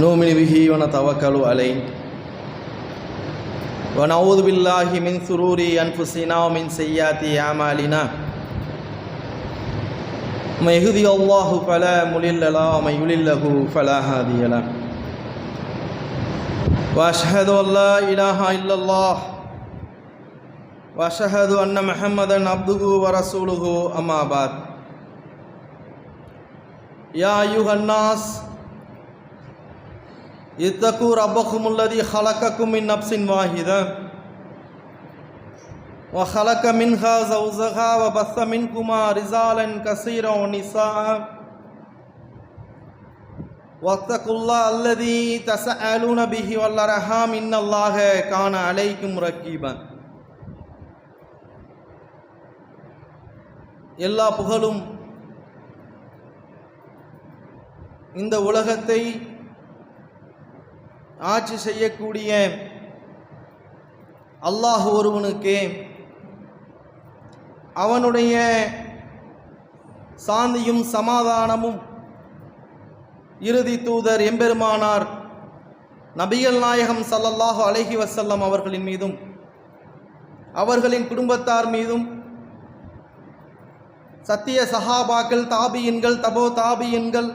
نؤمن به ونتوكل عليه. ونعوذ بالله من شرور أنفسنا ومن سيئات أعمالنا. من يهدي الله فلا مضل له ومن يضلل فلا هادي له. وأشهد أن لا إله إلا الله. وأشهد أن محمدا عبده ورسوله أما بعد. يا أيها الناس اتقوا ربكم الذي خلقكم من نفس واحده وخلق منها زوجها وبث منكما رجالا كثيرا ونساء واتقوا الله الذي تساءلون به والارحام ان الله كان عليكم رقيبا எல்லா புகழும் இந்த உலகத்தை ஆட்சி செய்யக்கூடிய அல்லாஹ் ஒருவனுக்கு அவனுடைய சாந்தியும் சமாதானமும் இறுதி தூதர் எம்பெருமானார் நபிகள் நாயகம் சல்லல்லாஹு அலஹி வசல்லம் அவர்களின் மீதும் அவர்களின் குடும்பத்தார் மீதும் சத்திய சஹாபாக்கள் தாபியின்கள் தபோ தாபியின்கள்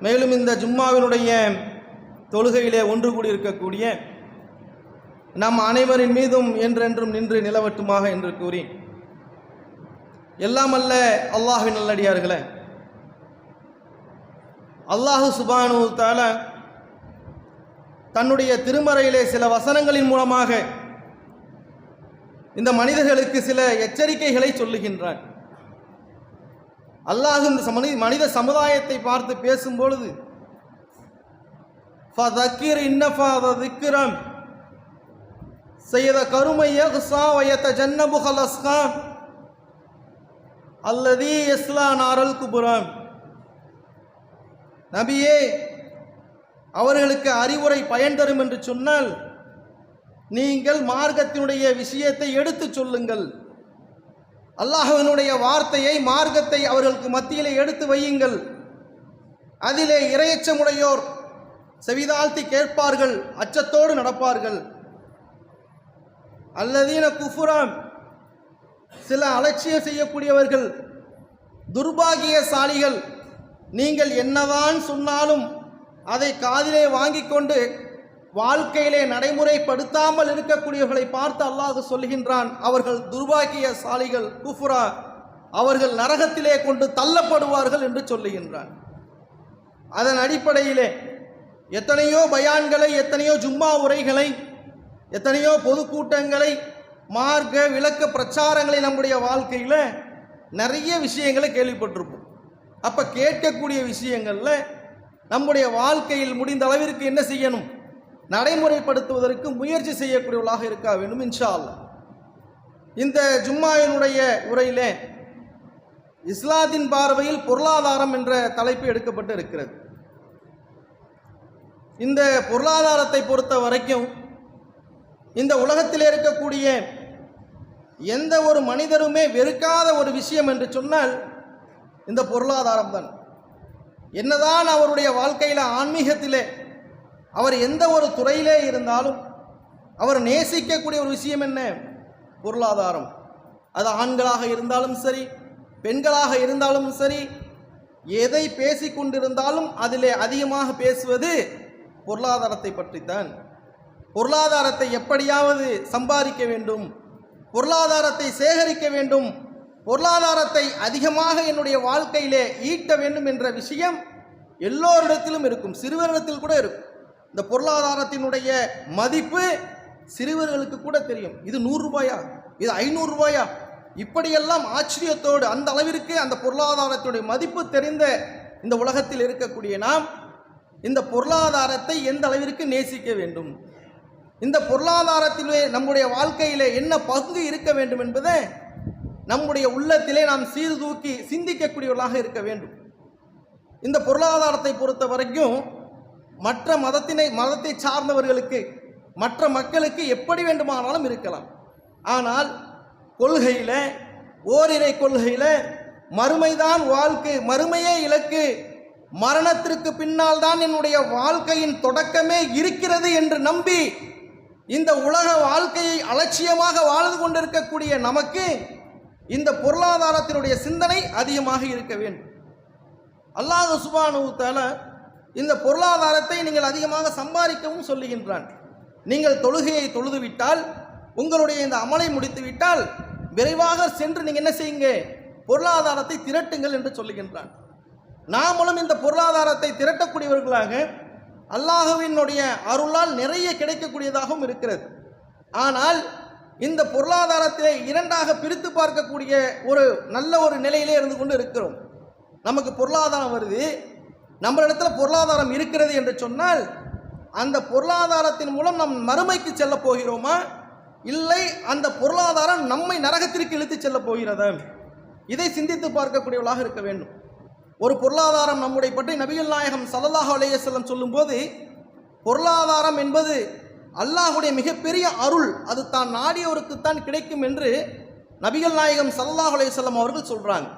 மேலும் இந்த ஜும்மாவினுடைய தொழுகையிலே ஒன்று கூடி இருக்கக்கூடிய நம் அனைவரின் மீதும் என்றென்றும் நின்று நிலவட்டுமாக என்று கூறி எல்லாம் அல்ல அல்லாஹின் நல்லடியார்களே. அல்லாஹு சுபானு தால தன்னுடைய திருமறையிலே சில வசனங்களின் மூலமாக இந்த மனிதர்களுக்கு சில எச்சரிக்கைகளை சொல்லுகின்றான். அல்லாஹ் இந்த மனித சமுதாயத்தை பார்த்து பேசும்பொழுது ஃபதக்கிர் இன்னஃபாத திக்ரம் செய்த கருமைய வயத்த ஜன்னபு ஹலஸ்கான் அல்லதி எஸ்லா நாரல் குபுரம் நபியே அவர்களுக்கு அறிவுரை பயன் தரும் என்று சொன்னால் நீங்கள் மார்க்கத்தினுடைய விஷயத்தை எடுத்துச் சொல்லுங்கள். அல்லாஹவனுடைய வார்த்தையை மார்க்கத்தை அவர்களுக்கு மத்தியிலே எடுத்து வையுங்கள். அதிலே இரையச்சமுடையோர் செவிதாழ்த்தி கேட்பார்கள் அச்சத்தோடு நடப்பார்கள். அல்லதீன குஃபுரான் சில அலட்சியம் செய்யக்கூடியவர்கள் துர்பாகியசாலிகள் நீங்கள் என்னதான் சொன்னாலும் அதை காதிலே வாங்கிக் கொண்டு வாழ்க்கையிலே நடைமுறைப்படுத்தாமல் இருக்கக்கூடியவர்களை பார்த்து அல்லாஹ் சொல்கின்றான் அவர்கள் துர்பாகியசாலிகள் குஃபுரா அவர்கள் நரகத்திலே கொண்டு தள்ளப்படுவார்கள் என்று சொல்லுகின்றான். அதன் அடிப்படையிலே எத்தனையோ பயான்களை எத்தனையோ ஜும்மா உரைகளை எத்தனையோ பொதுக்கூட்டங்களை மார்க்க விளக்க பிரச்சாரங்களை நம்முடைய வாழ்க்கையில் நிறைய விஷயங்களை கேள்விப்பட்டிருப்போம். அப்போ கேட்கக்கூடிய விஷயங்களில் நம்முடைய வாழ்க்கையில் முடிந்த அளவிற்கு என்ன செய்யணும்? நடைமுறைப்படுத்துவதற்கு முயற்சி செய்யக்கூடியவர்களாக இருக்க வேண்டும் இன்ஷா இந்த ஜும்மாயினுடைய உரையிலே இஸ்லாத்தின் பார்வையில் பொருளாதாரம் என்ற தலைப்பு எடுக்கப்பட்டு இருக்கிறது. இந்த பொருளாதாரத்தை பொறுத்த வரைக்கும் இந்த உலகத்தில் இருக்கக்கூடிய எந்த ஒரு மனிதருமே வெறுக்காத ஒரு விஷயம் என்று சொன்னால் இந்த பொருளாதாரம் தான். என்னதான் அவருடைய வாழ்க்கையில் ஆன்மீகத்திலே அவர் எந்த ஒரு துறையிலே இருந்தாலும் அவர் நேசிக்கக்கூடிய ஒரு விஷயம் என்ன? பொருளாதாரம். அது ஆண்களாக இருந்தாலும் சரி பெண்களாக இருந்தாலும் சரி எதை பேசிக்கொண்டிருந்தாலும் அதிலே அதிகமாக பேசுவது பொருளாதாரத்தை பற்றித்தான். பொருளாதாரத்தை எப்படியாவது சம்பாதிக்க வேண்டும். பொருளாதாரத்தை சேகரிக்க வேண்டும். பொருளாதாரத்தை அதிகமாக என்னுடைய வாழ்க்கையிலே ஈட்ட வேண்டும் என்ற விஷயம் எல்லோரிடத்திலும் இருக்கும். சிறுவரிடத்தில் கூட இருக்கும். இந்த பொருளாதாரத்தினுடைய மதிப்பு சிறுவர்களுக்கு கூட தெரியும். இது நூறு ரூபாயா? இது ஐநூறு ரூபாயா? இப்படியெல்லாம் ஆச்சரியத்தோடு அந்த அளவிற்கு அந்த பொருளாதாரத்தினுடைய மதிப்பு தெரிந்த இந்த உலகத்தில் இருக்கக்கூடிய நாம் இந்த பொருளாதாரத்தை எந்த அளவிற்கு நேசிக்க வேண்டும்? இந்த பொருளாதாரத்திலே நம்முடைய வாழ்க்கையிலே என்ன பங்கு இருக்க வேண்டும் என்பதை நம்முடைய உள்ளத்திலே நாம் சீர்தூக்கி சிந்திக்கக்கூடியவர்களாக இருக்க வேண்டும். இந்த பொருளாதாரத்தை பொறுத்த வரைக்கும் மற்ற மதத்தினை மதத்தை சார்ந்தவர்களுக்கு மற்ற மக்களுக்கு எப்படி வேண்டுமானாலும் இருக்கலாம். ஆனால் கொள்கையில் ஓரிரை கொள்கையில் மறுமைதான் வாழ்க்கை மறுமையே இலக்கு மரணத்திற்கு பின்னால் தான் என்னுடைய வாழ்க்கையின் தொடக்கமே இருக்கிறது என்று நம்பி இந்த உலக வாழ்க்கையை அலட்சியமாக வாழ்ந்து கொண்டிருக்கக்கூடிய நமக்கு இந்த பொருளாதாரத்தினுடைய சிந்தனை அதிகமாக இருக்க வேண்டும். அல்லாஹ் சுபானுத்தால இந்த பொருளாதாரத்தை நீங்கள் அதிகமாக சம்பாதிக்கவும் சொல்லுகின்றான். நீங்கள் தொழுகையை தொழுதுவிட்டால் உங்களுடைய இந்த அமலை முடித்துவிட்டால் விரைவாக சென்று நீங்கள் என்ன செய்யுங்க? பொருளாதாரத்தை திரட்டுங்கள் என்று சொல்லுகின்றான். நாமளும் இந்த பொருளாதாரத்தை திரட்டக்கூடியவர்களாக அல்லாஹுவினுடைய அருளால் நிறைய கிடைக்கக்கூடியதாகவும் இருக்கிறது. ஆனால் இந்த பொருளாதாரத்தை இரண்டாக பிரித்து பார்க்கக்கூடிய ஒரு நல்ல ஒரு நிலையிலே இருந்து கொண்டு இருக்கிறோம். நமக்கு பொருளாதாரம் வருது. நம்மளிடத்தில் பொருளாதாரம் இருக்கிறது என்று சொன்னால் அந்த பொருளாதாரத்தின் மூலம் நம் மறுமைக்கு செல்ல போகிறோமா? இல்லை அந்த பொருளாதாரம் நம்மை நரகத்திற்கு இழுத்து செல்ல போகிறதா? இதை சிந்தித்து பார்க்கக்கூடியவர்களாக இருக்க வேண்டும். ஒரு பொருளாதாரம் நம்முடைய பற்றி நபிகள் நாயகம் சல்லல்லாஹு அலையசல்லம் சொல்லும்போது பொருளாதாரம் என்பது அல்லாஹுடைய மிகப்பெரிய அருள் அது தான் நாடியவருக்குத்தான் கிடைக்கும் என்று நபிகள் நாயகம் சல்லாஹ் அலையசல்லம் அவர்கள் சொல்கிறாங்க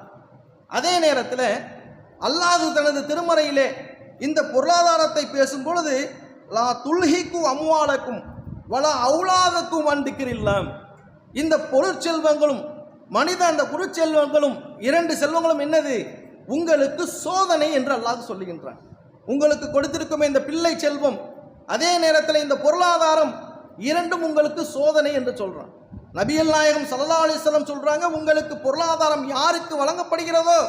அதே நேரத்தில் அல்லாஹு தனது திருமறையிலே இந்த பொருளாதாரத்தை பேசும் பொழுது லா துல்ஹிக்கும் அம்வாலக்கும் வல அவுலாதக்கும் வண்டிக்கிறில்லாம் இந்த பொருட்செல்வங்களும் மனித அந்த பொருட்செல்வங்களும் இரண்டு செல்வங்களும் என்னது? உங்களுக்கு சோதனை என்று அல்லாஹ் சொல்லுகின்றான். உங்களுக்கு கொடுத்திருக்கும் இந்த பிள்ளை செல்வம் அதே நேரத்தில் இந்த பொருளாதாரம் இரண்டும் உங்களுக்கு சோதனை என்று சொல்றான். நபியல் நாயகம் சல்லா அலிஸ்லம் சொல்றாங்க உங்களுக்கு பொருளாதாரம் யாருக்கு வழங்கப்படுகிறதோ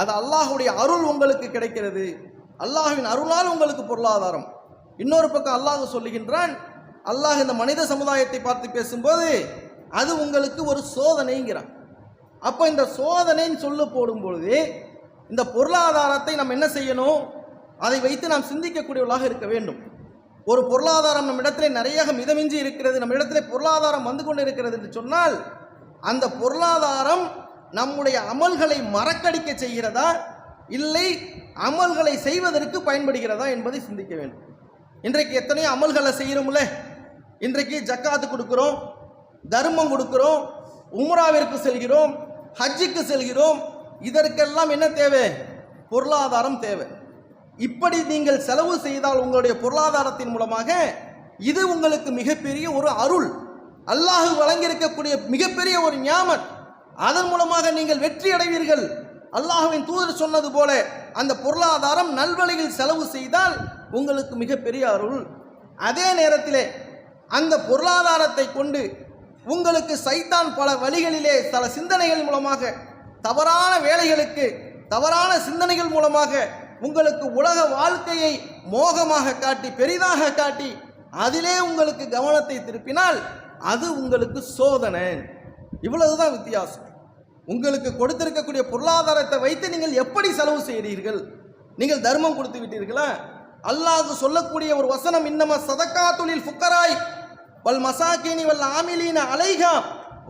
அது அல்லாஹுடைய அருள் உங்களுக்கு கிடைக்கிறது. அல்லாஹுவின் அருளால் உங்களுக்கு பொருளாதாரம். இன்னொரு பக்கம் அல்லாஹ் சொல்லுகின்றான் அல்லாஹ் இந்த மனித சமுதாயத்தை பார்த்து பேசும்போது அது உங்களுக்கு ஒரு சோதனைங்கிறான். அப்போ இந்த சோதனைன்னு சொல்ல போடும்பொழுது இந்த பொருளாதாரத்தை நாம் என்ன செய்யணும்? அதை வைத்து நாம் சிந்திக்கக்கூடியவர்களாக இருக்க வேண்டும். ஒரு பொருளாதாரம் நம்ம இடத்துல நிறைய மிதமிஞ்சி இருக்கிறது நம்ம இடத்துல பொருளாதாரம் வந்து கொண்டு இருக்கிறது என்று சொன்னால் அந்த பொருளாதாரம் நம்முடைய அமல்களை மறக்கடிக்க செய்கிறதா? இல்லை அமல்களை செய்வதற்கு பயன்படுகிறதா என்பதை சிந்திக்க வேண்டும். இன்றைக்கு எத்தனையோ அமல்களை செய்கிறோம்ல? இன்றைக்கு ஜக்காத்து கொடுக்குறோம் தர்மம் கொடுக்குறோம் உம்ராவிற்கு செல்கிறோம் ஹஜ்ஜுக்கு செல்கிறோம் இதற்கெல்லாம் என்ன தேவை? பொருளாதாரம் தேவை. இப்படி நீங்கள் செலவு செய்தால் உங்களுடைய பொருளாதாரத்தின் மூலமாக இது உங்களுக்கு மிகப்பெரிய ஒரு அருள். அல்லாஹு வழங்கியிருக்கக்கூடிய மிகப்பெரிய ஒரு ஞாபகம் அதன் மூலமாக நீங்கள் வெற்றி அடைவீர்கள். அல்லாஹுவின் தூதர் சொன்னது போல அந்த பொருளாதாரம் நல்வழியில் செலவு செய்தால் உங்களுக்கு மிகப்பெரிய அருள். அதே நேரத்திலே அந்த பொருளாதாரத்தை கொண்டு உங்களுக்கு சைத்தான் பல வழிகளிலே பல சிந்தனைகள் மூலமாக தவறான வேலைகளுக்கு தவறான சிந்தனைகள் மூலமாக உங்களுக்கு உலக வாழ்க்கையை மோகமாக காட்டி பெரிதாக காட்டி அதிலே உங்களுக்கு கவனத்தை திருப்பினால் அது உங்களுக்கு சோதனை. இவ்வளவுதான் வித்தியாசம். உங்களுக்கு கொடுத்திருக்கக்கூடிய பொருளாதாரத்தை வைத்து நீங்கள் எப்படி செலவு செய்கிறீர்கள்? நீங்கள் தர்மம் கொடுத்து விட்டீர்களா? அல்லாஹ் சொல்லக்கூடிய ஒரு வசனம் இன்னம சதக்கா தொழில் ஃபுக்கராய் வல் மசாக்கினி வல் ஆமிலீன அலைகா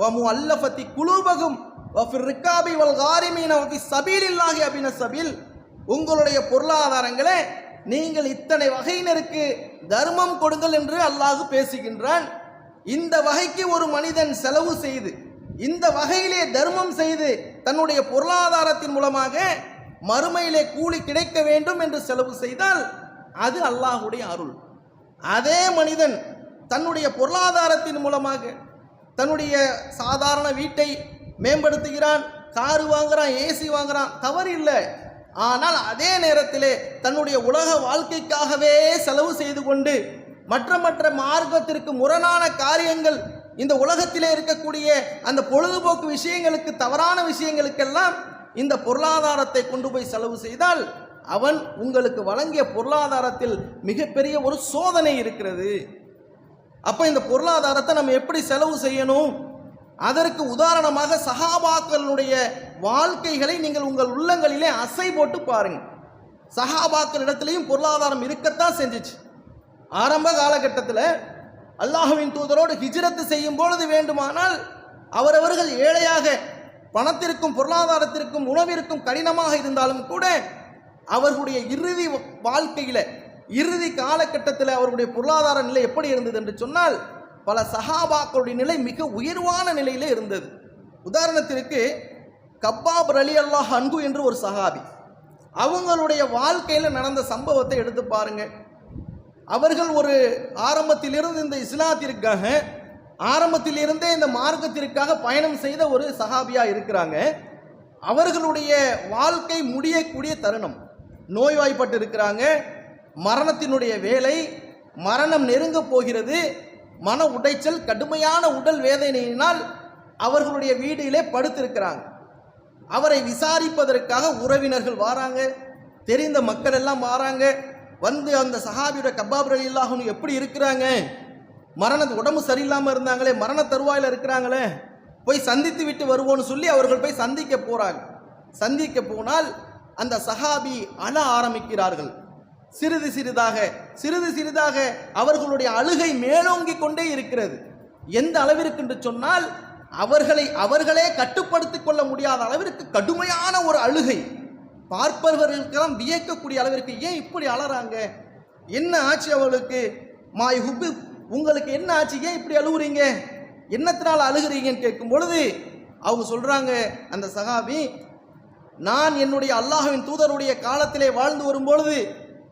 வமு அல்லஃபத்தி குழுபகும் வஃபிர் ரிக்காபி வல் காரிமீன வஃபி சபீலில்லாஹி அபின சபீல். உங்களுடைய பொருளாதாரங்களே நீங்கள் இத்தனை வகையினருக்கு தர்மம் கொடுங்கள் என்று அல்லாஹு பேசுகின்றான். இந்த வகைக்கு ஒரு மனிதன் செலவு செய்து இந்த வகையிலே தர்மம் செய்து தன்னுடைய பொருளாதாரத்தின் மூலமாக மறுமையிலே கூலி கிடைக்க வேண்டும் என்று செலவு செய்தால் அது அல்லாஹுடைய அருள். அதே மனிதன் தன்னுடைய பொருளாதாரத்தின் மூலமாக தன்னுடைய சாதாரண வீட்டை மேம்படுத்துகிறான் காரு வாங்குறான் ஏசி வாங்குறான் தவறு இல்லை. ஆனால் அதே நேரத்திலே தன்னுடைய உலக வாழ்க்கைக்காகவே செலவு செய்து கொண்டு மற்ற மற்ற மார்க்கத்திற்கு முரணான காரியங்கள் இந்த உலகத்திலே இருக்கக்கூடிய அந்த பொழுதுபோக்கு விஷயங்களுக்கு தவறான விஷயங்களுக்கெல்லாம் இந்த பொருளாதாரத்தை கொண்டு போய் செலவு செய்தால் அவன் உங்களுக்கு வழங்கிய பொருளாதாரத்தில் மிகப்பெரிய ஒரு சோதனை இருக்கிறது. அப்போ இந்த பொருளாதாரத்தை நம்ம எப்படி செலவு செய்யணும்? அதற்கு உதாரணமாக சஹாபாக்களுடைய வாழ்க்கைகளை நீங்கள் உங்கள் உள்ளங்களிலே அசை போட்டு பாருங்கள். சஹாபாக்கள் இடத்துலையும் பொருளாதாரம் இருக்கத்தான் செஞ்சிச்சு. ஆரம்ப காலகட்டத்தில் அல்லாஹுவின் தூதரோடு ஹிஜ்ரத்து செய்யும் பொழுது வேண்டுமானால் அவரவர்கள் ஏழையாக பணத்திற்கும் பொருளாதாரத்திற்கும் உணவிற்கும் கடினமாக இருந்தாலும் கூட அவர்களுடைய இறுதி வாழ்க்கையில் இறுதி காலகட்டத்தில் அவருடைய பொருளாதார நிலை எப்படி இருந்தது என்று சொன்னால் பல சஹாபாக்களுடைய நிலை மிக உயர்வான நிலையிலே இருந்தது. உதாரணத்திற்கு கப்பாப் ரலி அல்லாஹ் அன்பு என்று ஒரு சஹாபி. அவங்களுடைய வாழ்க்கையில் நடந்த சம்பவத்தை எடுத்து பாருங்க. அவர்கள் ஒரு ஆரம்பத்திலிருந்து இந்த இஸ்லாத்திற்காக ஆரம்பத்திலிருந்தே இந்த மார்க்கத்திற்காக பயணம் செய்த ஒரு சஹாபியாக இருக்கிறாங்க. அவர்களுடைய வாழ்க்கை முடியக்கூடிய தருணம். நோய்வாய்ப்பட்டு இருக்கிறாங்க மரணத்தினுடைய வேலை மரணம் நெருங்க போகிறது. மன உடைச்சல் கடுமையான உடல் வேதனையினால் அவர்களுடைய வீட்டிலே படுத்திருக்கிறாங்க. அவரை விசாரிப்பதற்காக உறவினர்கள் வாராங்க. தெரிந்த மக்கள் எல்லாம் வாராங்க. வந்து அந்த சஹாபியோட கபாப் அலி எப்படி இருக்கிறாங்க? மரண உடம்பு சரியில்லாமல் இருந்தாங்களே மரண தருவாயில் இருக்கிறாங்களே? போய் சந்தித்து விட்டு வருவோன்னு சொல்லி அவர்கள் போய் சந்திக்க போகிறாங்க சந்திக்க போனால் அந்த சஹாபி அழ ஆரம்பிக்கிறார்கள். சிறிது சிறிதாக சிறிது சிறிதாக அவர்களுடைய அழுகை மேலோங்கி கொண்டே இருக்கிறது. எந்த அளவிற்கு என்று சொன்னால் அவர்களை அவர்களே கட்டுப்படுத்திக் கொள்ள முடியாத அளவிற்கு கடுமையான ஒரு அழுகை. பார்ப்பவர்களுக்கெல்லாம் வியக்கக்கூடிய அளவிற்கு ஏன் இப்படி அழறாங்க என்ன ஆச்சு அவளுக்கு? மாய் ஹுபு உங்களுக்கு என்ன ஆச்சு? ஏன் இப்படி அழுகுறீங்க? என்னத்தினால் அழுகுறீங்கன்னு கேட்கும் பொழுது அவங்க சொல்றாங்க அந்த சகாபி நான் என்னுடைய அல்லாஹுவின் தூதருடைய காலத்திலே வாழ்ந்து வரும்பொழுது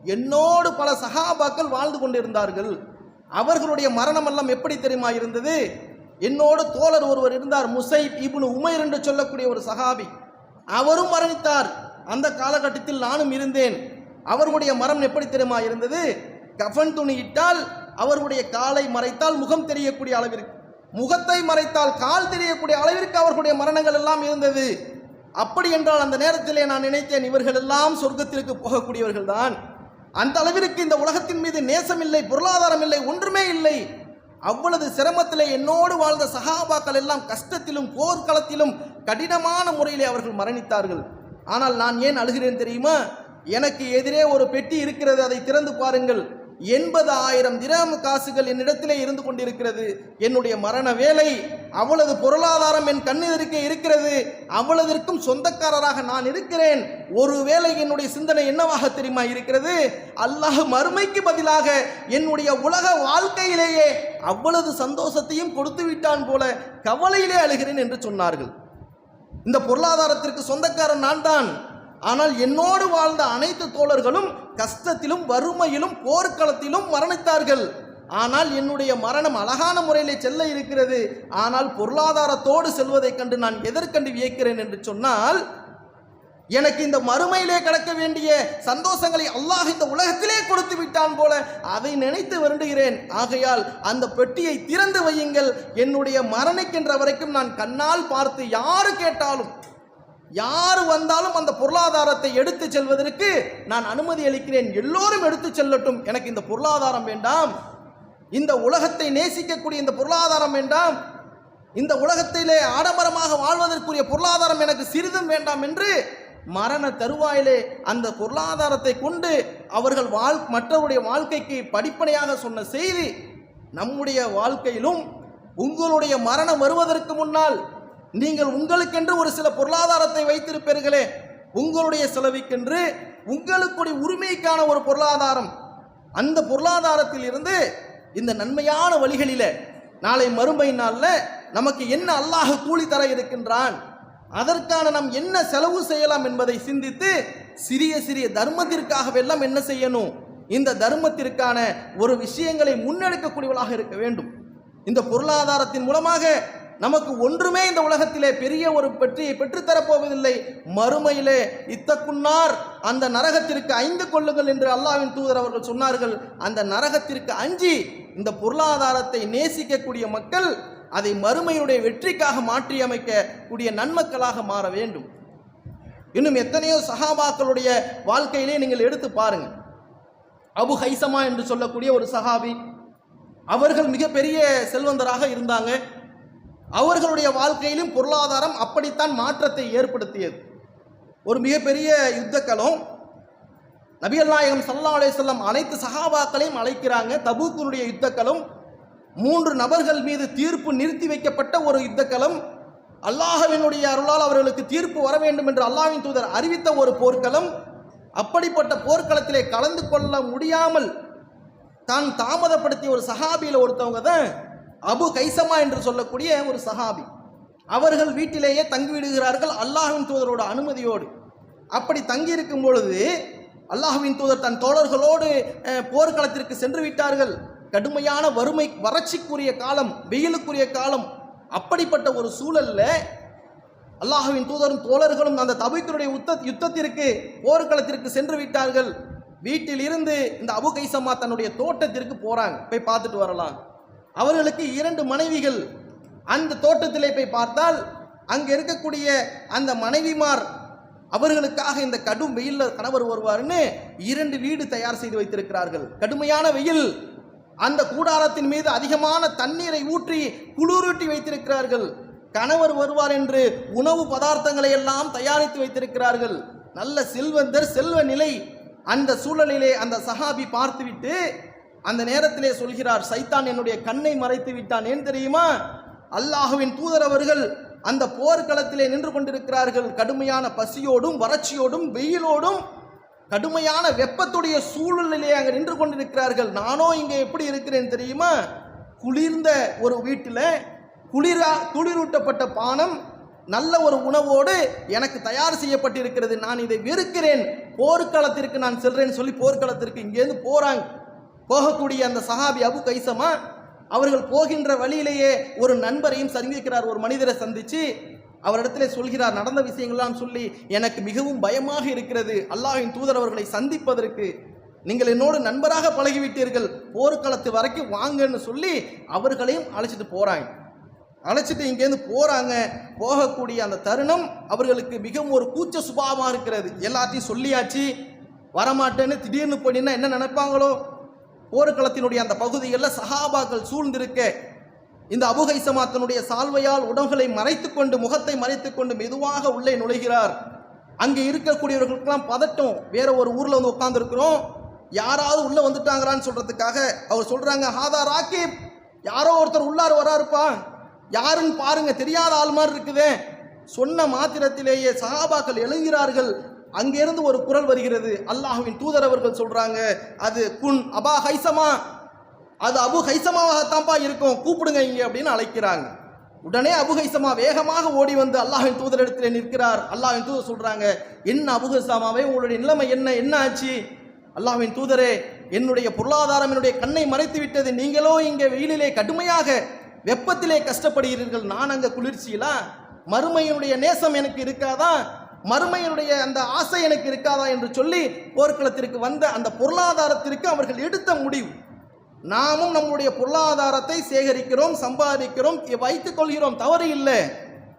என்னோடு பல சகாபாக்கள் வாழ்ந்து கொண்டிருந்தார்கள். அவர்களுடைய மரணம் எல்லாம் எப்படி தெரியுமா இருந்தது? என்னோடு தோழர் ஒருவர் இருந்தார் முசை இப்னு உமைர் என்று சொல்லக்கூடிய ஒரு சகாபி. அவரும் மரணித்தார். அந்த காலகட்டத்தில் நானும் இருந்தேன். அவர்களுடைய மரம் எப்படி தெரியுமா இருந்தது? கஃன் துணி இட்டால் அவர்களுடைய காலை மறைத்தால் முகம் தெரியக்கூடிய அளவிற்கு முகத்தை மறைத்தால் கால் தெரியக்கூடிய அளவிற்கு அவர்களுடைய மரணங்கள் எல்லாம் இருந்தது. அப்படி என்றால் அந்த நேரத்திலே நான் நினைத்தேன் இவர்கள் எல்லாம் சொர்க்கத்திற்கு போகக்கூடியவர்கள் தான் அந்த அளவிற்கு இந்த உலகத்தின் மீது நேசம் இல்லை பொருளாதாரம் இல்லை ஒன்றுமே இல்லை. அவ்வளவு சிரமத்தில் என்னோடு வாழ்ந்த சகாபாக்கள் எல்லாம் கஷ்டத்திலும் போர்க்களத்திலும் கடினமான முறையிலே அவர்கள் மரணித்தார்கள். ஆனால் நான் ஏன் அழுகிறேன் தெரியுமா? எனக்கு எதிரே ஒரு பெட்டி இருக்கிறது அதை திறந்து பாருங்கள். எண்பது ஆயிரம் திராம காசுகள் என்னிடத்திலே இருந்து கொண்டிருக்கிறது. என்னுடைய மரண வேலை அவ்வளவு பொருளாதாரம் என் கண்ணெதிர்க்கே இருக்கிறது. அவ்வளவிற்கும் சொந்தக்காரராக நான் இருக்கிறேன். ஒருவேளை என்னுடைய சிந்தனை என்னவாக தெரியுமா இருக்கிறது? அல்லாஹ் மறுமைக்கு பதிலாக என்னுடைய உலக வாழ்க்கையிலேயே அவ்வளவு சந்தோஷத்தையும் கொடுத்து விட்டான் போல கவலையிலே அழுகிறேன் என்று சொன்னார்கள். இந்த பொருளாதாரத்திற்கு சொந்தக்காரன் நான் தான் ஆனால் என்னோடு வாழ்ந்த அனைத்து தோழர்களும் கஷ்டத்திலும் வறுமையிலும் போர்க்களத்திலும் மரணித்தார்கள். ஆனால் என்னுடைய மரணம் அழகான முறையிலே செல்ல இருக்கிறது. ஆனால் பொருளாதாரத்தோடு செல்வதைக் கண்டு நான் எதற்கண்டு வியக்கிறேன் என்று சொன்னால் எனக்கு இந்த மறுமையிலே கிடக்க வேண்டிய சந்தோஷங்களை அல்லாஹ் இந்த உலகத்திலே கொடுத்து விட்டான் போல அதை நினைத்து வருண்டுகிறேன் ஆகையால் அந்த பெட்டியை திறந்து வையுங்கள். என்னுடைய மரணிக்கின்ற வரைக்கும் நான் கண்ணால் பார்த்து யாரு கேட்டாலும் யார் வந்தாலும் அந்த பொருளாதாரத்தை எடுத்து செல்வதற்கு நான் அனுமதி அளிக்கிறேன். எல்லோரும் எடுத்து செல்லட்டும். எனக்கு இந்த பொருளாதாரம் வேண்டாம். இந்த உலகத்தை நேசிக்கக்கூடிய இந்த பொருளாதாரம் வேண்டாம். இந்த உலகத்திலே ஆடம்பரமாக வாழ்வதற்குரிய பொருளாதாரம் எனக்கு சிறிதும் வேண்டாம் என்று மரண தருவாயிலே அந்த பொருளாதாரத்தை கொண்டு அவர்கள் வாழ் மற்றவருடைய வாழ்க்கைக்கு படிப்பனையாக சொன்ன செய்தி நம்முடைய வாழ்க்கையிலும் உங்களுடைய மரணம் வருவதற்கு முன்னால் நீங்கள் உங்களுக்கென்று ஒரு சில பொருளாதாரத்தை வைத்திருப்பீர்களே உங்களுடைய செலவுக்கென்று உங்களுக்குடைய உரிமைக்கான ஒரு பொருளாதாரம். அந்த பொருளாதாரத்தில் இருந்து இந்த நன்மையான வழிகளில நாளை மறுமை நாளில் நமக்கு என்ன அல்லாஹ் கூலி தர இருக்கின்றான் அதற்கான நாம் என்ன செலவு செய்யலாம் என்பதை சிந்தித்து சிறிய சிறிய தர்மத்திற்காகவெல்லாம் என்ன செய்யணும்? இந்த தர்மத்திற்கான ஒரு விஷயங்களை முன்னெடுக்கக்கூடியவளாக இருக்க வேண்டும். இந்த பொருளாதாரத்தின் மூலமாக நமக்கு ஒன்றுமே இந்த உலகத்திலே பெரிய ஒரு வெற்றியை பெற்றுத்தரப்போவதில்லை. மறுமையிலே இத்தக்குன்னார் அந்த நரகத்திற்கு ஐந்து கொள்ளுங்கள் என்று அல்லாவின் தூதர் அவர்கள் சொன்னார்கள். அந்த நரகத்திற்கு அஞ்சி இந்த பொருளாதாரத்தை நேசிக்கக்கூடிய மக்கள் அதை மறுமையுடைய வெற்றிக்காக மாற்றியமைக்கக்கூடிய நன்மக்களாக மாற வேண்டும். இன்னும் எத்தனையோ சகாபாக்களுடைய வாழ்க்கையிலே நீங்கள் எடுத்து பாருங்கள். அபு ஹைசமா என்று சொல்லக்கூடிய ஒரு சஹாபி அவர்கள் மிகப்பெரிய செல்வந்தராக இருந்தாங்க. அவர்களுடைய வாழ்க்கையிலும் பொருளாதாரம் அப்படித்தான் மாற்றத்தை ஏற்படுத்தியது. ஒரு மிகப்பெரிய யுத்தக்கலம் களம் நபிகள் நாயகம் சல்லா அலையம் அனைத்து சகாபாக்களையும் அழைக்கிறாங்க. தபூக்கினுடைய யுத்தக்கலம் மூன்று நபர்கள் மீது தீர்ப்பு நிறுத்தி வைக்கப்பட்ட ஒரு யுத்தக்கலம் அல்லாஹவினுடைய அருளால் அவர்களுக்கு தீர்ப்பு வர வேண்டும் என்று அல்லாஹின் தூதர் அறிவித்த ஒரு போர்க்களம். அப்படிப்பட்ட போர்க்களத்திலே கலந்து கொள்ள முடியாமல் தான் தாமதப்படுத்திய ஒரு சஹாபியில் ஒருத்தவங்க தான் அபு கைசமா என்று சொல்லக்கூடிய ஒரு சஹாபி. அவர்கள் வீட்டிலேயே தங்கிவிடுகிறார்கள் அல்லாஹின் தூதரோட அனுமதியோடு. அப்படி தங்கியிருக்கும் பொழுது அல்லாஹுவின் தூதர் தன் தோழர்களோடு போர்க்களத்திற்கு சென்று விட்டார்கள். கடுமையான வறுமை வறட்சிக்குரிய காலம் வெயிலுக்குரிய காலம். அப்படிப்பட்ட ஒரு சூழல்ல அல்லாஹுவின் தூதரும் தோழர்களும் அந்த தபுக்கருடைய உத்த யுத்தத்திற்கு போர்க்களத்திற்கு சென்று விட்டார்கள். வீட்டில் இருந்து இந்த அபு கைசம்மா தன்னுடைய தோட்டத்திற்கு போகிறாங்க போய் பார்த்துட்டு வரலாம். அவர்களுக்கு இரண்டு மனைவிகள். அந்த தோட்டத்திலே போய் பார்த்தால் அங்கே இருக்கக்கூடிய அந்த மனைவிமார் அவர்களுக்காக இந்த கடும் வெயிலில் கணவர் வருவார்னு இரண்டு வீடு தயார் செய்து வைத்திருக்கிறார்கள். கடுமையான வெயில். அந்த கூடாரத்தின் மீது அதிகமான தண்ணீரை ஊற்றி குளிரூட்டி வைத்திருக்கிறார்கள். கணவர் வருவார் என்று உணவு பதார்த்தங்களை எல்லாம் தயாரித்து வைத்திருக்கிறார்கள். நல்ல செல்வந்தர் செல்வ நிலை. அந்த சூழலிலே அந்த சஹாபி பார்த்துவிட்டு அந்த நேரத்திலே சொல்கிறார் சைத்தான் என்னுடைய கண்ணை மறைத்து விட்டான். ஏன் தெரியுமா? அல்லாஹுவின் தூதர் அவர்கள் அந்த போர்க்களத்திலே நின்று கொண்டிருக்கிறார்கள். கடுமையான பசியோடும் வறட்சியோடும் வெயிலோடும் கடுமையான வெப்பத்துடைய சூழலிலே அங்கே நின்று கொண்டிருக்கிறார்கள். நானோ இங்கே எப்படி இருக்கிறேன் தெரியுமா? குளிர்ந்த ஒரு வீட்டில் குளிரா குளிரூட்டப்பட்ட பானம் நல்ல ஒரு உணவோடு எனக்கு தயார் செய்யப்பட்டிருக்கிறது. நான் இதை வெறுக்கிறேன். போர்க்களத்திற்கு நான் செல்றேன்னு சொல்லி போர்க்களத்திற்கு இங்கேருந்து போறாங்க. போகக்கூடிய அந்த சஹாபி அபு கைசமா அவர்கள் போகின்ற வழியிலேயே ஒரு நண்பரையும் சந்திக்கிறார் ஒரு மனிதரை சந்திச்சு அவரிடத்திலே சொல்கிறார் நடந்த விஷயங்கள்லாம் சொல்லி எனக்கு மிகவும் பயமாக இருக்கிறது. அல்லாஹின் தூதர் அவர்களை சந்திப்பதற்கு. நீங்கள் என்னோடு நண்பராக பழகிவிட்டீர்கள். போர்க்களத்து வரைக்கும் வாங்கன்னு சொல்லி அவர்களையும் அழைச்சிட்டு போறாங்க. அழைச்சிட்டு இங்கேருந்து போறாங்க. போகக்கூடிய அந்த தருணம் அவர்களுக்கு மிகவும் ஒரு கூச்ச சுபாவமாக இருக்கிறது. எல்லாத்தையும் சொல்லியாச்சு. வரமாட்டேன்னு திடீர்னு போனீங்கன்னா என்ன நினைப்பாங்களோ? போர்க்களத்தினுடைய அந்த பகுதிகளில் சஹாபாக்கள் சூழ்ந்திருக்க இந்த அபுகைசமாத்தனுடைய சால்வையால் உடல்களை மறைத்துக்கொண்டு முகத்தை மறைத்துக்கொண்டு மெதுவாக உள்ளே நுழைகிறார். அங்கே இருக்கக்கூடியவர்களுக்கெல்லாம் பதட்டம். வேற ஒரு ஊரில் வந்து உட்காந்துருக்கிறோம் யாராவது உள்ளே வந்துட்டாங்கிறான்னு சொல்கிறதுக்காக அவர் சொல்கிறாங்க ஹாதா ராக்கிப் யாரோ ஒருத்தர் உள்ளார் வராருப்பா. யாருன்னு பாருங்க தெரியாத ஆள் மாதிரி இருக்குதே. சொன்ன மாத்திரத்திலேயே சஹாபாக்கள் எழுகிறார்கள். அங்கிருந்து ஒரு குரல் வருகிறது. அல்லாஹ்வின் தூதர் அவர்கள் சொல்றாங்க அது குன் அபா ஹைசமா. அது அபு ஹைசமாவாகத்தான்ப்பா இருக்கும் கூப்பிடுங்க இங்கே அப்படின்னு அழைக்கிறாங்க. உடனே அபு ஹைசமா வேகமாக ஓடி வந்து அல்லாஹ்வின் தூதரிடத்தில் நிற்கிறார். அல்லாஹ்வின் தூதர் சொல்றாங்க என்ன அபு ஹைசமாவே உங்களுடைய நிலைமை என்ன? என்ன ஆச்சு? அல்லாஹ்வின் தூதரே என்னுடைய பொருளாதாரம் என்னுடைய கண்ணை மறைத்து விட்டது. நீங்களோ இங்கே வெயிலிலே கடுமையாக வெப்பத்திலே கஷ்டப்படுகிறீர்கள். நான் அங்கே குளிர்ச்சியிலா? மறுமையினுடைய நேசம் எனக்கு இருக்காதான் மறுமையினுடைய அந்த ஆசை எனக்கு இருக்காதா என்று சொல்லி போர்க்களத்திற்கு வந்த அந்த பொருளாதாரத்திற்கு அவர்கள் எடுத்த முடிவு. நாமும் நம்முடைய பொருளாதாரத்தை சேகரிக்கிறோம் சம்பாதிக்கிறோம் வைத்துக் கொள்கிறோம். தவறு இல்லை.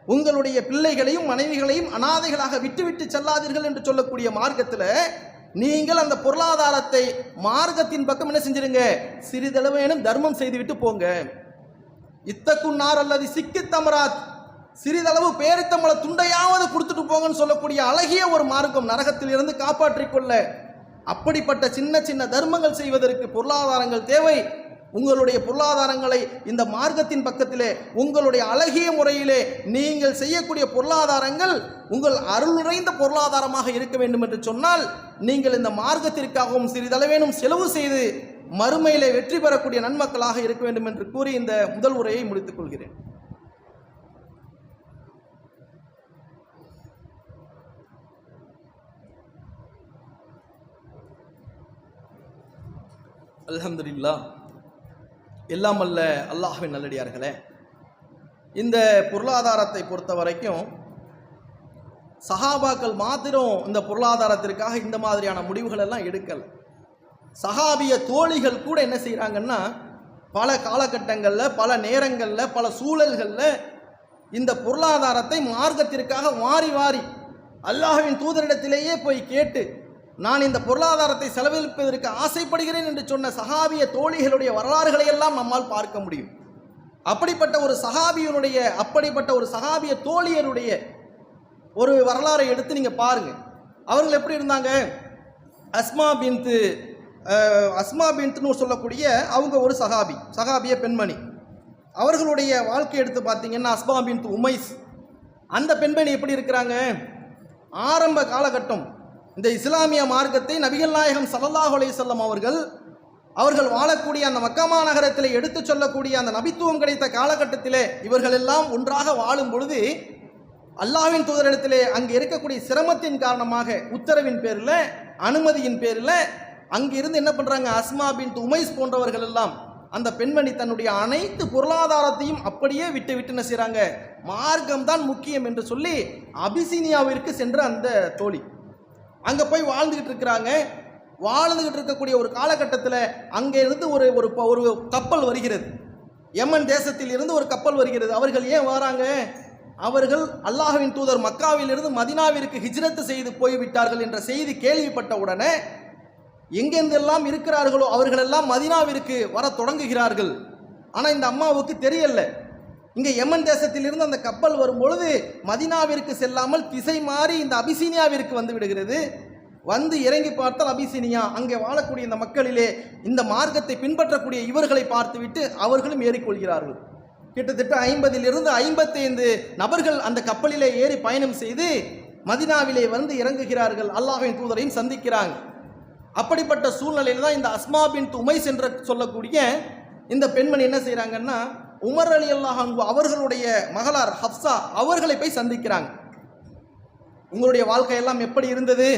உங்களுடைய பிள்ளைகளையும் மனைவிகளையும் அனாதைகளாக விட்டுவிட்டு செல்லாதீர்கள் என்று சொல்லக்கூடிய மார்க்கத்தில் நீங்கள் அந்த பொருளாதாரத்தை மார்க்கத்தின் பக்கம் என்ன செஞ்சிருங்க? சிறிதளவேனும் தர்மம் செய்துவிட்டு போங்க. இத்தக்குன்னார் அல்லது சிக்கி தமராத் சிறிதளவு பேரித்தம்பள துண்டையாவது கொடுத்துட்டு போங்கன்னு சொல்லக்கூடிய அழகிய ஒரு மார்க்கம் நரகத்திலிருந்து காப்பாற்றிக்கொள்ள அப்படிப்பட்ட சின்ன சின்ன தர்மங்கள் செய்வதற்கு பொருளாதாரங்கள் தேவை. உங்களுடைய பொருளாதாரங்களை இந்த மார்க்கத்தின் பக்கத்திலே உங்களுடைய அழகிய முறையிலே நீங்கள் செய்யக்கூடிய பொருளாதாரங்கள் உங்கள் அருள் நிறைந்த பொருளாதாரமாக இருக்க வேண்டும் என்று சொன்னால் நீங்கள் இந்த மார்க்கத்திற்காகவும் சிறிதளவேனும் செலவு செய்து மறுமையிலே வெற்றி பெறக்கூடிய நன்மக்களாக இருக்க வேண்டும் என்று கூறி இந்த முதல் உரையை முடித்துக் கொள்கிறேன். அல்ஹம்துலில்லா. எல்லாம் அல்ல அல்லாஹின் நல்லடியார்களே. இந்த பொருளாதாரத்தை பொறுத்த வரைக்கும் சஹாபாக்கள் மாத்திரம் இந்த பொருளாதாரத்திற்காக இந்த மாதிரியான முடிவுகள் எல்லாம் எடுக்கல். சஹாபிய தோழிகள் கூட என்ன செய்கிறாங்கன்னா பல காலகட்டங்களில் பல நேரங்களில் பல சூழல்களில் இந்த பொருளாதாரத்தை மார்க்கத்திற்காக வாரி வாரி அல்லாஹ்வின் தூதரிடத்திலேயே போய் கேட்டு நான் இந்த பொருளாதாரத்தை செலவழிப்பதற்கு ஆசைப்படுகிறேன் என்று சொன்ன சஹாபிய தோழிகளுடைய வரலாறுகளை எல்லாம் நம்மால் பார்க்க முடியும். அப்படிப்பட்ட ஒரு சஹாபியனுடைய அப்படிப்பட்ட ஒரு சஹாபிய தோழியருடைய ஒரு வரலாறை எடுத்து நீங்கள் பாருங்க. அவர்கள் எப்படி இருந்தாங்க? அஸ்மா பின்த்து அஸ்மா பின்த்துன்னு சொல்லக்கூடிய அவங்க ஒரு சஹாபி சஹாபிய பெண்மணி. அவர்களுடைய வாழ்க்கை எடுத்து பார்த்தீங்கன்னா அஸ்மா பின்த் உமைஸ். அந்த பெண்மணி எப்படி இருக்கிறாங்க? ஆரம்ப காலகட்டம் இந்த இஸ்லாமிய மார்க்கத்தை நபிகள் நாயகம் ஸல்லல்லாஹு அலைஹி அவர்கள் அவர்கள் வாழக்கூடிய அந்த மக்கமா நகரத்தில் எடுத்துச் சொல்லக்கூடிய அந்த நபித்துவம் கிடைத்த காலகட்டத்திலே இவர்கள் எல்லாம் ஒன்றாக வாழும் பொழுது அல்லாவின் தூதரிடத்திலே அங்கே இருக்கக்கூடிய சிரமத்தின் காரணமாக உத்தரவின் பேரில் அனுமதியின் பேரில் அங்கிருந்து என்ன பண்ணுறாங்க அஸ்மா பின் உமைஸ் போன்றவர்கள் எல்லாம் அந்த பெண்மணி தன்னுடைய அனைத்து பொருளாதாரத்தையும் அப்படியே விட்டு விட்டு என்ன செய்கிறாங்க மார்க்கம் தான் முக்கியம் என்று சொல்லி அபிசீனியாவிற்கு சென்ற அந்த தோழி. அங்கே போய் வாழ்ந்துக்கிட்டு இருக்கிறாங்க. வாழ்ந்துக்கிட்டு இருக்கக்கூடிய ஒரு காலகட்டத்தில் அங்கே இருந்து ஒரு ஒரு ப- ஒரு கப்பல் வருகிறது. யமன் தேசத்தில் இருந்து ஒரு கப்பல் வருகிறது. அவர்கள் ஏன் வராங்க? அவர்கள் அல்லாஹுவின் தூதர் மக்காவிலிருந்து மதினாவிற்கு ஹிஜ்ரத்து செய்து போய்விட்டார்கள் என்ற செய்தி கேள்விப்பட்ட உடனே எங்கெந்தெல்லாம் இருக்கிறார்களோ அவர்களெல்லாம் மதினாவிற்கு வர தொடங்குகிறார்கள். ஆனால் இந்த அம்மாவுக்கு தெரியல. இங்கே எமன் தேசத்திலிருந்து அந்த கப்பல் வரும்பொழுது மதினாவிற்கு செல்லாமல் திசை மாறி இந்த அபிசீனியாவிற்கு வந்து விடுகிறது. வந்து இறங்கி பார்த்தால் அபிசீனியா அங்கே வாழக்கூடிய இந்த மக்களிலே இந்த மார்க்கத்தை பின்பற்றக்கூடிய இவர்களை பார்த்துவிட்டு அவர்களும் ஏறிக்கொள்கிறார்கள். கிட்டத்தட்ட ஐம்பதிலிருந்து ஐம்பத்தைந்து நபர்கள் அந்த கப்பலிலே ஏறி பயணம் செய்து மதினாவிலே வந்து இறங்குகிறார்கள். அல்லாஹ்வின் தூதரையும் சந்திக்கிறாங்க. அப்படிப்பட்ட சூழ்நிலையில் தான் இந்த அஸ்மா பின் சென்ற சொல்லக்கூடிய இந்த பெண்மணி என்ன செய்கிறாங்கன்னா உமர் அலி அல்லாஹ் அவர்களுடைய மகளார் ஹப்சா அவர்களை போய் சந்திக்கிறாங்க. உங்களுடைய வாழ்க்கையெல்லாம் எப்படி இருந்தது?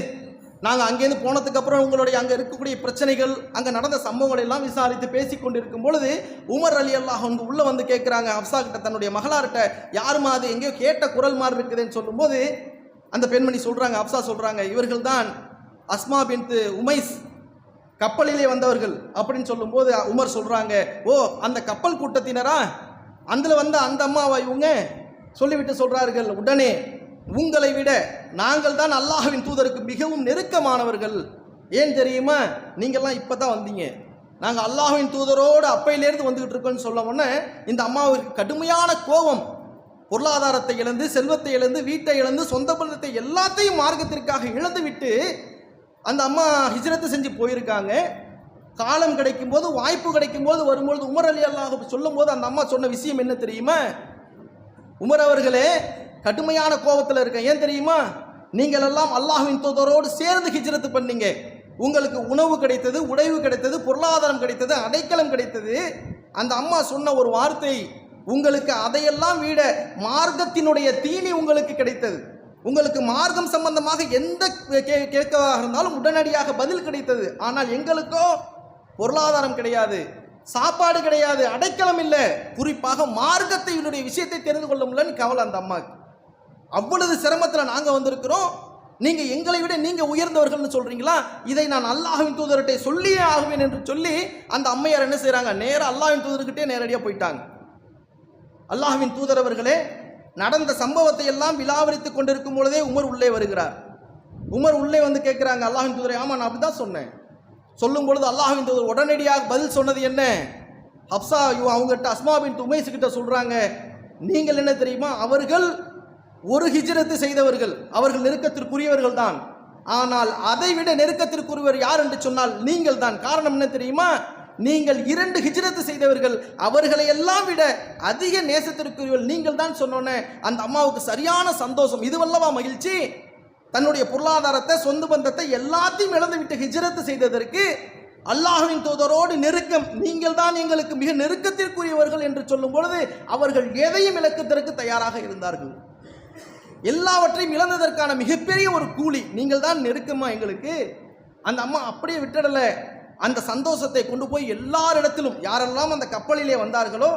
நாங்கள் அங்கேருந்து போனதுக்கப்புறம் உங்களுடைய அங்கே இருக்கக்கூடிய பிரச்சனைகள் அங்கே நடந்த சம்பவங்களை எல்லாம் விசாரித்து பேசி கொண்டிருக்கும் பொழுது உமர் அலி அல்லாஹ் அவங்க உள்ளே வந்து கேட்குறாங்க ஹப்சா கிட்ட தன்னுடைய மகளார்கிட்ட யாருமா அது? எங்கேயோ கேட்ட குரல் மாதிரி இருக்குதுன்னு சொல்லும்போது அந்த பெண்மணி சொல்கிறாங்க ஹப்சா சொல்கிறாங்க இவர்கள் தான் அஸ்மா பின் உமைஸ் கப்பலிலே வந்தவர்கள் அப்படின்னு சொல்லும்போது உமர் சொல்கிறாங்க ஓ அந்த கப்பல் கூட்டத்தினரா? அதில் வந்த அந்த அம்மாவா இவங்க? சொல்லிவிட்டு சொல்கிறார்கள் உடனே உங்களை விட நாங்கள் தான் அல்லாஹ்வின் தூதருக்கு மிகவும் நெருக்கமானவர்கள். ஏன் தெரியுமா? நீங்கள்லாம் இப்போ தான் வந்தீங்க. நாங்கள் அல்லாஹுவின் தூதரோடு அப்பையிலேருந்து வந்துகிட்டு இருக்கோம்னு சொல்ல உடனே இந்த அம்மாவிற்கு கடுமையான கோபம். பொருளாதாரத்தை இழந்து செல்வத்தை இழந்து வீட்டை இழந்து சொந்த பந்தத்தை எல்லாத்தையும் மார்க்கத்திற்காக இழந்து விட்டு அந்த அம்மா ஹிஜ்ரத்து செஞ்சு போயிருக்காங்க. காலம் கிடைக்கும்போது வாய்ப்பு கிடைக்கும் போது வரும்பொழுது உமர் அலி அல்லாஹ் சொல்லும்போது அந்த அம்மா சொன்ன விஷயம் என்ன தெரியுமா? உமர் அவர்களே கடுமையான கோபத்தில் இருக்கேன். ஏன் தெரியுமா? நீங்கள் எல்லாம் அல்லாஹ்வின் தூதரோடு சேர்ந்து ஹிஜ்ரத்து பண்ணீங்க. உங்களுக்கு உணவு கிடைத்தது உடைவு கிடைத்தது பொருளாதாரம் கிடைத்தது அடைக்கலம் கிடைத்தது. அந்த அம்மா சொன்ன ஒரு வார்த்தை உங்களுக்கு அதையெல்லாம் விட மார்க்கத்தினுடைய தீனி உங்களுக்கு கிடைத்தது. உங்களுக்கு மார்க்கம் சம்பந்தமாக எந்த கே- கேட்கவாக இருந்தாலும் உடனடியாக பதில் கிடைத்தது. ஆனால் எங்களுக்கோ பொருளாதாரம் கிடையாது சாப்பாடு கிடையாது அடைக்கலம் இல்லை. குறிப்பாக மார்க்கத்தை என்னுடைய விஷயத்தை தெரிந்து கொள்ள முடியலன்னு கவலை அந்த அம்மாவுக்கு. அவ்வளவு சிரமத்தில் நாங்கள் வந்திருக்கிறோம். நீங்கள் எங்களை விட நீங்கள் உயர்ந்தவர்கள்னு சொல்கிறீங்களா இதை நான் அல்லாஹின் தூதர்கிட்ட சொல்லியே ஆகுவேன் என்று சொல்லி அந்த அம்மையார் என்ன செய்கிறாங்க நேராக அல்லாஹின் தூதர்கிட்டே நேரடியாக போயிட்டாங்க. அல்லாஹ்வின் தூதர் அவர்களே நடந்த சம்பவத்தை எல்லாம் விலாவரித்துக் கொண்டிருக்கும் பொழுதே உமர் உள்ளே வருகிறார். உமர் உள்ளே வந்து கேட்குறாங்க அல்லாஹின் தூதரை ஆமா நான் அப்படி தான் சொன்னேன். சொல்லும் பொழுது அல்லாஹின் தூதர் உடனடியாக பதில் சொன்னது என்ன? ஹப்சா அவங்ககிட்ட அஸ்மாபின் பின் கிட்ட சொல்றாங்க நீங்கள் என்ன தெரியுமா? அவர்கள் ஒரு ஹிஜ்ரத்து செய்தவர்கள். அவர்கள் நெருக்கத்திற்குரியவர்கள் தான். ஆனால் அதை விட நெருக்கத்திற்குரியவர் யார் என்று சொன்னால் நீங்கள் தான் காரணம் என்ன தெரியுமா? நீங்கள் இரண்டு ஹிஜ்ரத்து செய்தவர்கள் அவர்களை எல்லாம் விட அதிக நேசத்திற்குரியவர்கள் நீங்கள் தான் சொன்னோன்னே அந்த அம்மாவுக்கு சரியான சந்தோஷம். இதுவல்லவா மகிழ்ச்சி? தன்னுடைய பொருளாதாரத்தை சொந்த பந்தத்தை எல்லாத்தையும் இழந்து விட்டு ஹிஜ்ரத்து செய்ததற்கு அல்லாஹுவின் தூதரோடு நெருக்கம் நீங்கள் தான் எங்களுக்கு மிக நெருக்கத்திற்குரியவர்கள் என்று சொல்லும் பொழுது அவர்கள் எதையும் இழக்கத்திற்கு தயாராக இருந்தார்கள். எல்லாவற்றையும் இழந்ததற்கான மிகப்பெரிய ஒரு கூலி நீங்கள் தான் நெருக்கமா எங்களுக்கு. அந்த அம்மா அப்படியே விட்டுடலை. அந்த சந்தோஷத்தை கொண்டு போய் எல்லாரிடத்திலும் யாரெல்லாம் அந்த கப்பலிலே வந்தார்களோ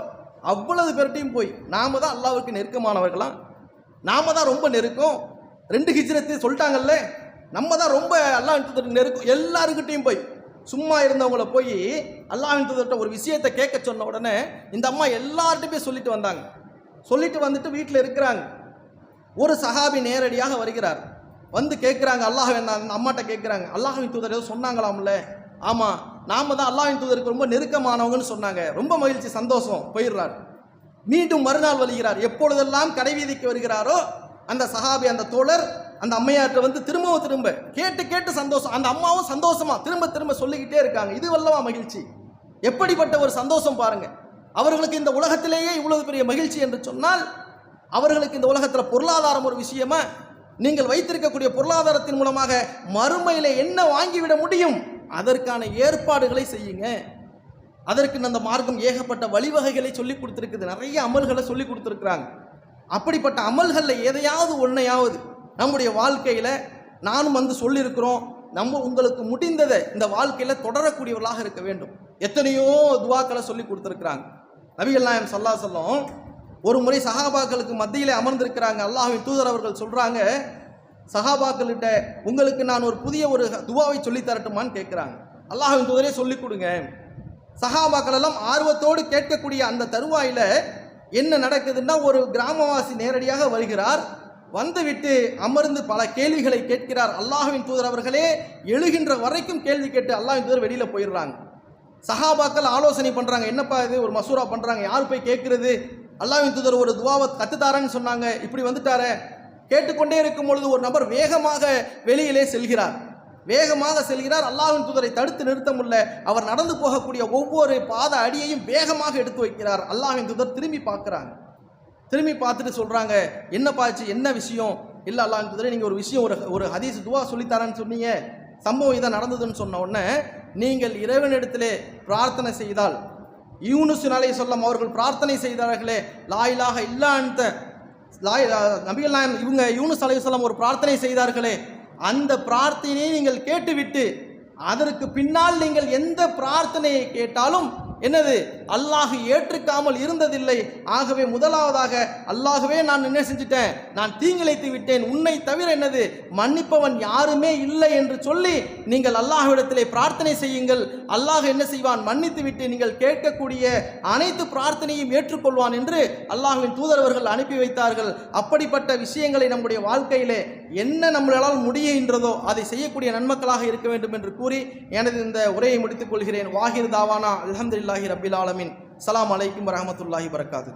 அவ்வளவு பேர்ட்டையும் போய் நாம தான் அல்லாவுக்கு நெருக்கமானவர்களாம் நாம தான் ரொம்ப நெருக்கம். ரெண்டு ஹிஜ்ரத்து சொல்லிட்டாங்கல்ல? நம்ம தான் ரொம்ப அல்லாஹ் தூதருக்கு நெருக்கம். எல்லாருக்கிட்டையும் போய் சும்மா இருந்தவங்கள போய் அல்லாஹ்வின் தூதர்கிட்ட ஒரு விஷயத்தை கேட்க சொன்ன உடனே இந்த அம்மா எல்லார்ட்டும் போய் சொல்லிட்டு வந்தாங்க. சொல்லிட்டு வந்துட்டு வீட்டில் இருக்கிறாங்க. ஒரு சஹாபி நேரடியாக வருகிறார். வந்து கேட்குறாங்க அல்லாஹ் அந்த அம்மாட்ட கேட்குறாங்க. அல்லாஹின் தூதர் ஏதோ சொன்னாங்களாம்ல? ஆமாம் நாம தான் அல்லாஹ்வின் தூதருக்கு ரொம்ப நெருக்கமானவங்கன்னு சொன்னாங்க. ரொம்ப மகிழ்ச்சி சந்தோஷம். போயிடுறார். மீண்டும் மறுநாள் வருகிறார். எப்பொழுதெல்லாம் கடைவீதிக்கு வருகிறாரோ அந்த சஹாபி அந்த தோழர் அந்த அம்மையார்கிட்ட வந்து திரும்பவும் திரும்ப கேட்டு கேட்டு சந்தோஷம் அந்த அம்மாவும் சந்தோஷமா திரும்ப திரும்ப சொல்லிக்கிட்டே இருக்காங்க. இது வல்லவா மகிழ்ச்சி. எப்படிப்பட்ட ஒரு சந்தோஷம் பாருங்க. அவர்களுக்கு இந்த உலகத்திலேயே இவ்வளவு பெரிய மகிழ்ச்சி என்று சொன்னால் அவர்களுக்கு இந்த உலகத்தில் பொருளாதாரம் ஒரு விஷயமா நீங்கள் வைத்திருக்கக்கூடிய பொருளாதாரத்தின் மூலமாக மறுமையில் என்ன வாங்கிவிட முடியும்? அதற்கான ஏற்பாடுகளை செய்யுங்க. அதற்கு அந்த மார்க்கம் ஏகப்பட்ட வழிவகைகளை சொல்லி கொடுத்துருக்குது. நிறைய அமல்களை சொல்லி கொடுத்துருக்குறாங்க. அப்படிப்பட்ட அமல்களில் எதையாவது ஒன்றையாவது நம்முடைய வாழ்க்கையில் நானும் வந்து சொல்லியிருக்கிறோம். நம்ம உங்களுக்கு முடிந்ததை இந்த வாழ்க்கையில் தொடரக்கூடியவர்களாக இருக்க வேண்டும். எத்தனையோ துவாக்களை சொல்லி கொடுத்துருக்குறாங்க. நபிகள் நாயம் சல்லா சொல்லும் ஒரு முறை சஹாபாக்களுக்கு மத்தியிலே அமர்ந்திருக்கிறாங்க. அல்லாஹின் தூதர் அவர்கள் சொல்கிறாங்க சஹாபாக்கள்கிட்ட உங்களுக்கு நான் ஒரு புதிய ஒரு துவாவை சொல்லி தரட்டுமான்னு கேட்குறாங்க. அல்லாஹின் தூதரே சொல்லிக் கொடுங்க. சஹாபாக்கள் எல்லாம் ஆர்வத்தோடு கேட்கக்கூடிய அந்த தருவாயில் என்ன நடக்குதுன்னா ஒரு கிராமவாசி நேரடியாக வருகிறார். வந்துவிட்டு அமர்ந்து பல கேள்விகளை கேட்கிறார். அல்லாஹுவின் தூதர் அவர்களே எழுகின்ற வரைக்கும் கேள்வி கேட்டு அல்லாஹின் தூதர் வெளியில் போயிடுறாங்க. சஹாபாக்கள் ஆலோசனை பண்ணுறாங்க என்னப்பா இது? ஒரு மசூரா பண்ணுறாங்க யார் போய் கேட்குறது? அல்லாஹ்வின் தூதர் ஒரு துவாவை கத்துத்தாரன்னு சொன்னாங்க. இப்படி வந்துட்டாரே. கேட்டுக்கொண்டே இருக்கும் பொழுது ஒரு நபர் வேகமாக வெளியிலே செல்கிறார். வேகமாக செல்கிறார். அல்லாஹின் தூதரை தடுத்து நிறுத்த முடியல அவர் நடந்து போகக்கூடிய ஒவ்வொரு பாத அடியையும் வேகமாக எடுத்து வைக்கிறார். அல்லாஹின் தூதர் திரும்பி பார்க்குறாங்க. திரும்பி பார்த்துட்டு சொல்கிறாங்க என்ன பாச்சு என்ன விஷயம்? இல்லை அல்லாஹின் தூதரை நீங்கள் ஒரு விஷயம் ஒரு ஒரு ஹதீஸ் துவா சொல்லித்தரேன்னு சொன்னீங்க. சம்பவம் இதை நடந்ததுன்னு சொன்ன உடனே நீங்கள் இறைவனிடத்திலே பிரார்த்தனை செய்தால் யூனுசு அலை சொல்லம் அவர்கள் பிரார்த்தனை செய்தார்களே லாயிலாக இல்லான்த லாய் நபிகள் நாயம் இவங்க யூனுஸ் அலையுஸ்லாம் ஒரு பிரார்த்தனை செய்தார்களே அந்த பிரார்த்தனையை நீங்கள் கேட்டுவிட்டு அதற்கு பின்னால் நீங்கள் எந்த பிரார்த்தனையை கேட்டாலும் என்னது? அல்லாஹ் ஏற்றுக்காமல் இருந்ததில்லை. ஆகவே முதலாவதாக அல்லாகவே நான் என்ன செஞ்சிட்டேன்? நான் தீங்கிழைத்து விட்டேன். உன்னை தவிர என்னது? மன்னிப்பவன் யாருமே இல்லை என்று சொல்லி நீங்கள் அல்லாஹ்விடத்திலே பிரார்த்தனை செய்யுங்கள். அல்லாஹ் என்ன செய்வான்? மன்னித்து விட்டு நீங்கள் கேட்கக்கூடிய அனைத்து பிரார்த்தனையும் ஏற்றுக்கொள்வான் என்று அல்லாஹுவின் தூதரவர்கள் அனுப்பி வைத்தார்கள். அப்படிப்பட்ட விஷயங்களை நம்முடைய வாழ்க்கையிலே என்ன நம்மளால் முடியுகின்றதோ அதை செய்யக்கூடிய நன்மக்களாக இருக்க வேண்டும் என்று கூறி எனது இந்த உரையை முடித்துக் கொள்கிறேன். வாஹிர் தாவானா அலமதுல்லாஹி ரபில் ஆலமின். சலாம் அலைக்கும் வரமத்துல்லாஹி வரகாத்து